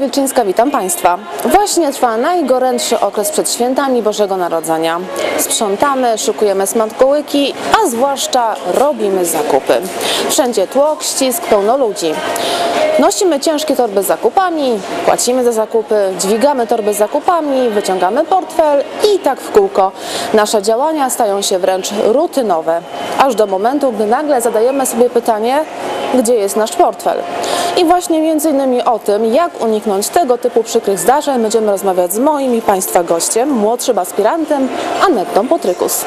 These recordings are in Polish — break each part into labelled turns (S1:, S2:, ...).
S1: Wilczyńska, witam Państwa. Właśnie trwa najgorętszy okres przed świętami Bożego Narodzenia. Sprzątamy, szykujemy smakołyki, a zwłaszcza robimy zakupy. Wszędzie tłok, ścisk, pełno ludzi. Nosimy ciężkie torby z zakupami, płacimy za zakupy, dźwigamy torby z zakupami, wyciągamy portfel i tak w kółko. Nasze działania stają się wręcz rutynowe, aż do momentu, gdy nagle zadajemy sobie pytanie, gdzie jest nasz portfel. I właśnie między innymi o tym, jak uniknąć tego typu przykrych zdarzeń, będziemy rozmawiać z moim i Państwa gościem, młodszym aspirantem Anettą Potrykus.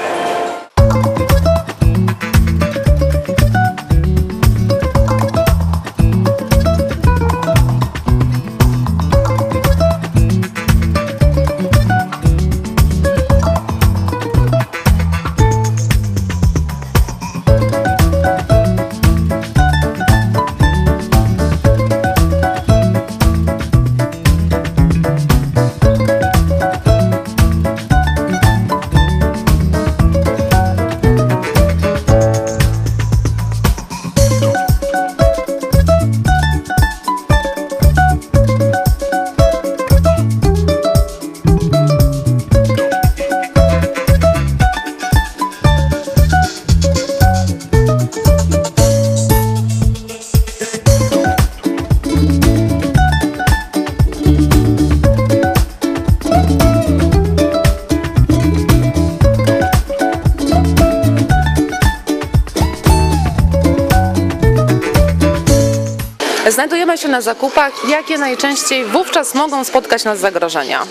S1: Się na zakupach. Jakie najczęściej wówczas mogą spotkać nas zagrożenia?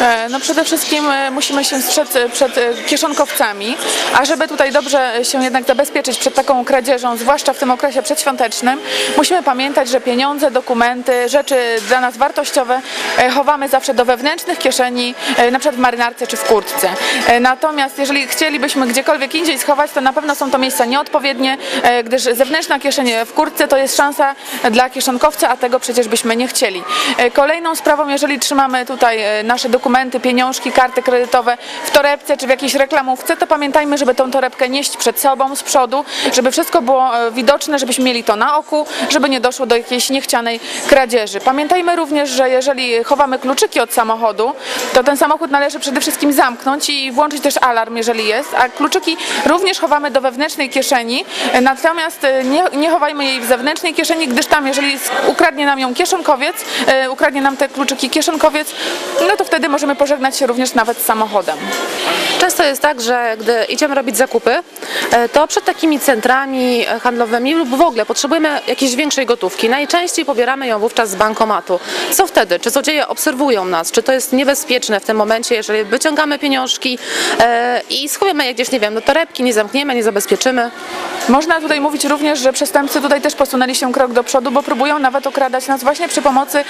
S2: E, No przede wszystkim e, musimy się strzec przed e, kieszonkowcami, a żeby tutaj dobrze się jednak zabezpieczyć przed taką kradzieżą, zwłaszcza w tym okresie przedświątecznym, musimy pamiętać, że pieniądze, dokumenty, rzeczy dla nas wartościowe chowamy zawsze do wewnętrznych kieszeni, na przykład w marynarce czy w kurtce. Natomiast jeżeli chcielibyśmy gdziekolwiek indziej schować, to na pewno są to miejsca nieodpowiednie, gdyż zewnętrzna kieszeń w kurtce to jest szansa dla kieszonkowca, tego przecież byśmy nie chcieli. E, Kolejną sprawą, jeżeli trzymamy tutaj e, nasze dokumenty, pieniążki, karty kredytowe w torebce czy w jakiejś reklamówce, to pamiętajmy, żeby tą torebkę nieść przed sobą, z przodu, żeby wszystko było e, widoczne, żebyśmy mieli to na oku, żeby nie doszło do jakiejś niechcianej kradzieży. Pamiętajmy również, że jeżeli chowamy kluczyki od samochodu, to ten samochód należy przede wszystkim zamknąć i włączyć też alarm, jeżeli jest, a kluczyki również chowamy do wewnętrznej kieszeni, natomiast nie, nie chowajmy jej w zewnętrznej kieszeni, gdyż tam, jeżeli s- ukradnie nam ją kieszonkowiec, e, ukradnie nam te kluczyki kieszonkowiec, no to wtedy możemy pożegnać się również nawet z samochodem.
S1: Często jest tak, że gdy idziemy robić zakupy, e, to przed takimi centrami e, handlowymi lub w ogóle potrzebujemy jakiejś większej gotówki. Najczęściej pobieramy ją wówczas z bankomatu. Co wtedy? Czy złodzieje obserwują nas? Czy to jest niebezpieczne w tym momencie, jeżeli wyciągamy pieniążki e, i schowamy je gdzieś, nie wiem, do torebki, nie zamkniemy, nie zabezpieczymy?
S2: Można tutaj mówić również, że przestępcy tutaj też posunęli się krok do przodu, bo próbują nawet okradać nas właśnie przy pomocy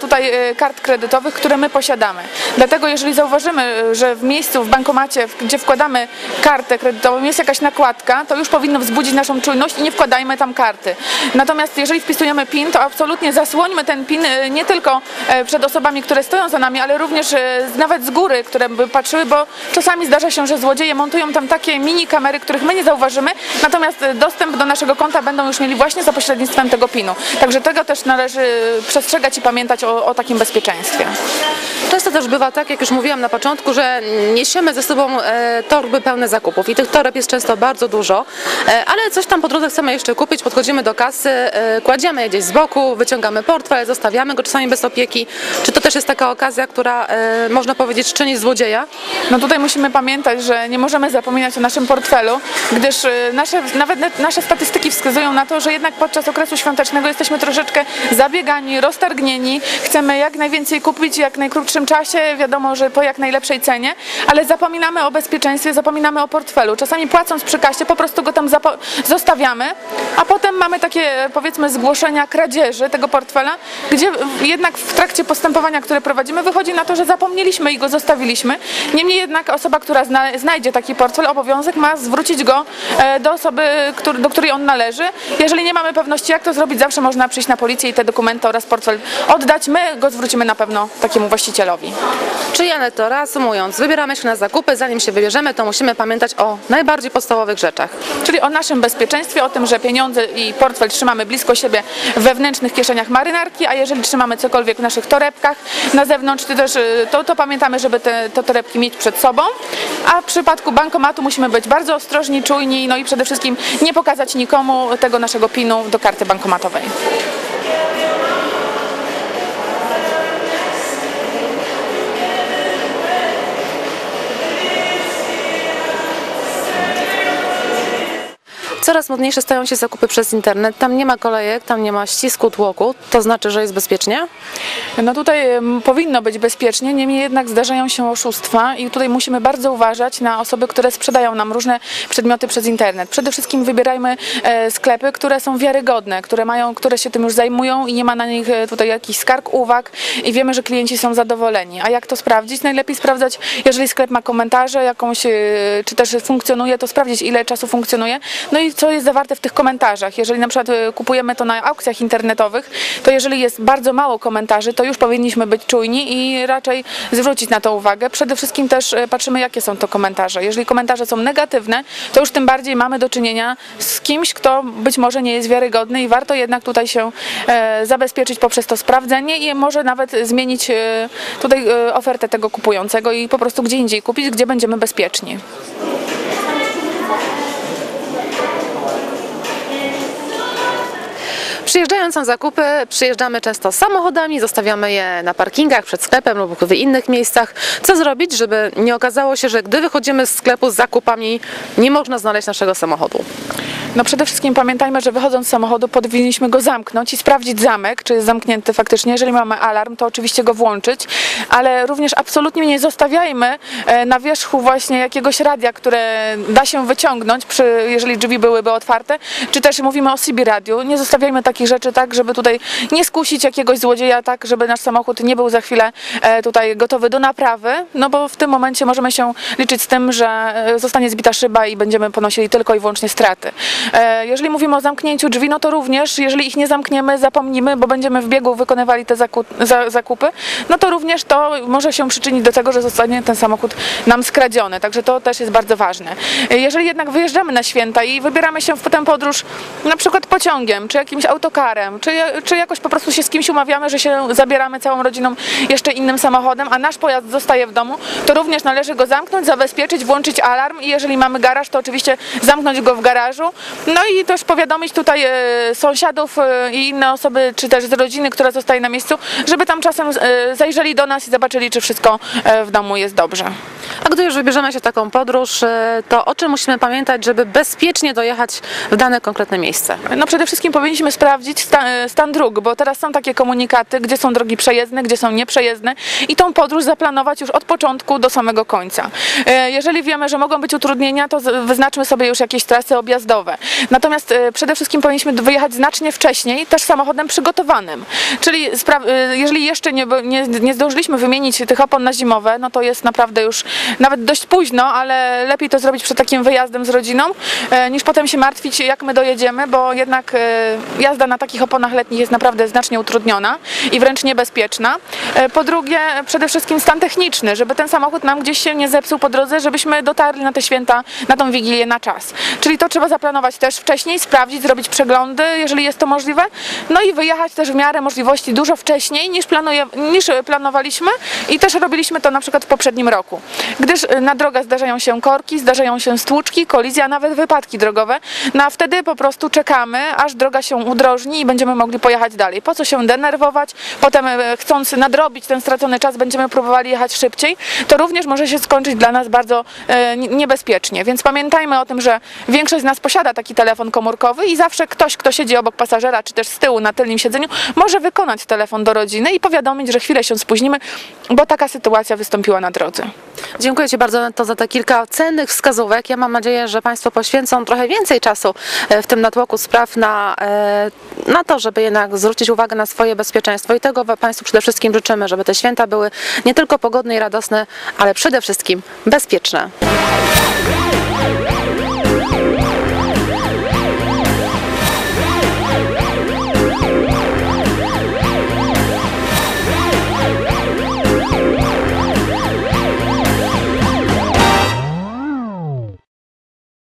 S2: tutaj kart kredytowych, które my posiadamy. Dlatego jeżeli zauważymy, że w miejscu, w bankomacie, gdzie wkładamy kartę kredytową jest jakaś nakładka, to już powinno wzbudzić naszą czujność i nie wkładajmy tam karty. Natomiast jeżeli wpisujemy PIN, to absolutnie zasłońmy ten PIN e, nie tylko e, przed osobami, które stoją za nami, ale również e, nawet z góry, które by patrzyły, bo czasami zdarza się, że złodzieje montują tam takie mini kamery, których my nie zauważymy, natomiast e, dostęp do naszego konta będą już mieli właśnie za pośrednictwem tego PIN-u. Także tego też należy przestrzegać i pamiętać o, o takim bezpieczeństwie.
S1: Często też bywa tak, jak już mówiłam na początku, że niesiemy ze sobą e, torby pełne zakupów i tych toreb jest często bardzo dużo, e, ale coś tam po drodze chcemy jeszcze kupić, podchodzimy do kasy, e, kładziemy je gdzieś z boku, wyciągamy portfel, zostawiamy go czasami bez opieki. Czy to też jest taka okazja, która można powiedzieć czyni złodzieja?
S2: No tutaj musimy pamiętać, że nie możemy zapominać o naszym portfelu, gdyż nasze, nawet nasze statystyki wskazują na to, że jednak podczas okresu świątecznego jesteśmy troszeczkę zabiegani, roztargnieni, chcemy jak najwięcej kupić jak najkrótszym czasie, wiadomo, że po jak najlepszej cenie, ale zapominamy o bezpieczeństwie, zapominamy o portfelu. Czasami płacąc przy kasie po prostu go tam zostawiamy, a potem mamy takie powiedzmy zgłoszenia kradzieży tego portfela, gdzie jednak w trakcie postępowania, które prowadzimy, wychodzi na to, że zapomnieliśmy i go zostawiliśmy. Niemniej jednak osoba, która zna, znajdzie taki portfel, obowiązek ma zwrócić go e, do osoby, do której on należy. Jeżeli nie mamy pewności, jak to zrobić, zawsze można przyjść na policję i te dokumenty oraz portfel oddać. My go zwrócimy na pewno takiemu właścicielowi. Właścicielowi.
S1: Czyli Aneto, reasumując, wybieramy się na zakupy, zanim się wybierzemy, to musimy pamiętać o najbardziej podstawowych rzeczach.
S2: Czyli o naszym bezpieczeństwie, o tym, że pieniądze i portfel trzymamy blisko siebie w wewnętrznych kieszeniach marynarki, a jeżeli trzymamy cokolwiek w naszych torebkach na zewnątrz, to też y, to, to pamiętamy, żeby te, te torebki mieć przed sobą. A w przypadku bankomatu musimy być bardzo ostrożni, czujni, no i przede wszystkim nie pokazać nikomu tego naszego pinu do karty bankomatowej.
S1: Coraz modniejsze stają się zakupy przez internet. Tam nie ma kolejek, tam nie ma ścisku tłoku. To znaczy, że jest bezpiecznie?
S2: No tutaj powinno być bezpiecznie, niemniej jednak zdarzają się oszustwa i tutaj musimy bardzo uważać na osoby, które sprzedają nam różne przedmioty przez internet. Przede wszystkim wybierajmy e, sklepy, które są wiarygodne, które mają, które się tym już zajmują i nie ma na nich e, tutaj jakichś skarg, uwag i wiemy, że klienci są zadowoleni. A jak to sprawdzić? Najlepiej sprawdzać, jeżeli sklep ma komentarze, jakąś, e, czy też funkcjonuje, to sprawdzić ile czasu funkcjonuje, no i co jest zawarte w tych komentarzach. Jeżeli na przykład e, kupujemy to na aukcjach internetowych, to jeżeli jest bardzo mało komentarzy, to już powinniśmy być czujni i raczej zwrócić na to uwagę. Przede wszystkim też e, patrzymy, jakie są to komentarze. Jeżeli komentarze są negatywne, to już tym bardziej mamy do czynienia z kimś, kto być może nie jest wiarygodny i warto jednak tutaj się e, zabezpieczyć poprzez to sprawdzenie i może nawet zmienić e, tutaj e, ofertę tego kupującego i po prostu gdzie indziej kupić, gdzie będziemy bezpieczni.
S1: Przyjeżdżając na zakupy, przyjeżdżamy często samochodami, zostawiamy je na parkingach, przed sklepem lub w innych miejscach. Co zrobić, żeby nie okazało się, że gdy wychodzimy z sklepu z zakupami, nie można znaleźć naszego samochodu?
S2: No przede wszystkim pamiętajmy, że wychodząc z samochodu powinniśmy go zamknąć i sprawdzić zamek, czy jest zamknięty faktycznie. Jeżeli mamy alarm, to oczywiście go włączyć, ale również absolutnie nie zostawiajmy e, na wierzchu właśnie jakiegoś radia, które da się wyciągnąć, przy, jeżeli drzwi byłyby otwarte, czy też mówimy o CB radiu. Nie zostawiajmy takich rzeczy tak, żeby tutaj nie skusić jakiegoś złodzieja tak, żeby nasz samochód nie był za chwilę e, tutaj gotowy do naprawy, no bo w tym momencie możemy się liczyć z tym, że e, zostanie zbita szyba i będziemy ponosili tylko i wyłącznie straty. Jeżeli mówimy o zamknięciu drzwi, no to również, jeżeli ich nie zamkniemy, zapomnimy, bo będziemy w biegu wykonywali te zaku- za- zakupy, no to również to może się przyczynić do tego, że zostanie ten samochód nam skradziony. Także to też jest bardzo ważne. Jeżeli jednak wyjeżdżamy na święta i wybieramy się w tę podróż na przykład pociągiem, czy jakimś autokarem, czy, czy jakoś po prostu się z kimś umawiamy, że się zabieramy całą rodziną jeszcze innym samochodem, a nasz pojazd zostaje w domu, to również należy go zamknąć, zabezpieczyć, włączyć alarm i jeżeli mamy garaż, to oczywiście zamknąć go w garażu. No i też powiadomić tutaj e, sąsiadów e, i inne osoby, czy też z rodziny, która zostaje na miejscu, żeby tam czasem e, zajrzeli do nas i zobaczyli, czy wszystko e, w domu jest dobrze.
S1: A gdy już wybierzemy się taką podróż, e, to o czym musimy pamiętać, żeby bezpiecznie dojechać w dane konkretne miejsce?
S2: No przede wszystkim powinniśmy sprawdzić stan, stan dróg, bo teraz są takie komunikaty, gdzie są drogi przejezdne, gdzie są nieprzejezdne i tą podróż zaplanować już od początku do samego końca. E, Jeżeli wiemy, że mogą być utrudnienia, to wyznaczmy sobie już jakieś trasy objazdowe. Natomiast e, przede wszystkim powinniśmy wyjechać znacznie wcześniej, też samochodem przygotowanym. Czyli e, jeżeli jeszcze nie, nie, nie zdążyliśmy wymienić tych opon na zimowe, no to jest naprawdę już nawet dość późno, ale lepiej to zrobić przed takim wyjazdem z rodziną, e, niż potem się martwić, jak my dojedziemy, bo jednak e, jazda na takich oponach letnich jest naprawdę znacznie utrudniona i wręcz niebezpieczna. E, Po drugie, przede wszystkim stan techniczny, żeby ten samochód nam gdzieś się nie zepsuł po drodze, żebyśmy dotarli na te święta, na tą wigilię na czas. Czyli to trzeba zaplanować też wcześniej, sprawdzić, zrobić przeglądy, jeżeli jest to możliwe, no i wyjechać też w miarę możliwości dużo wcześniej niż, planuje, niż planowaliśmy i też robiliśmy to na przykład w poprzednim roku. Gdyż e, na drogach zdarzają się korki, zdarzają się stłuczki, kolizje, a nawet wypadki drogowe, no a wtedy po prostu czekamy, aż droga się udrożni i będziemy mogli pojechać dalej. Po co się denerwować? Potem e, chcąc nadrobić ten stracony czas, będziemy próbowali jechać szybciej. To również może się skończyć dla nas bardzo e, nie- niebezpiecznie. Więc pamiętajmy o tym, że większość z nas posiada taki telefon komórkowy i zawsze ktoś, kto siedzi obok pasażera, czy też z tyłu na tylnym siedzeniu, może wykonać telefon do rodziny i powiadomić, że chwilę się spóźnimy, bo taka sytuacja wystąpiła na drodze.
S1: Dziękuję Ci bardzo to za te kilka cennych wskazówek. Ja mam nadzieję, że Państwo poświęcą trochę więcej czasu e, w tym natłoku spraw na, e, na to, żeby jednak zwrócić uwagę na swoje bezpieczeństwo. I tego Państwu przede wszystkim życzymy, żeby te święta były nie tylko pogodne i radosne, ale przede wszystkim bezpieczne.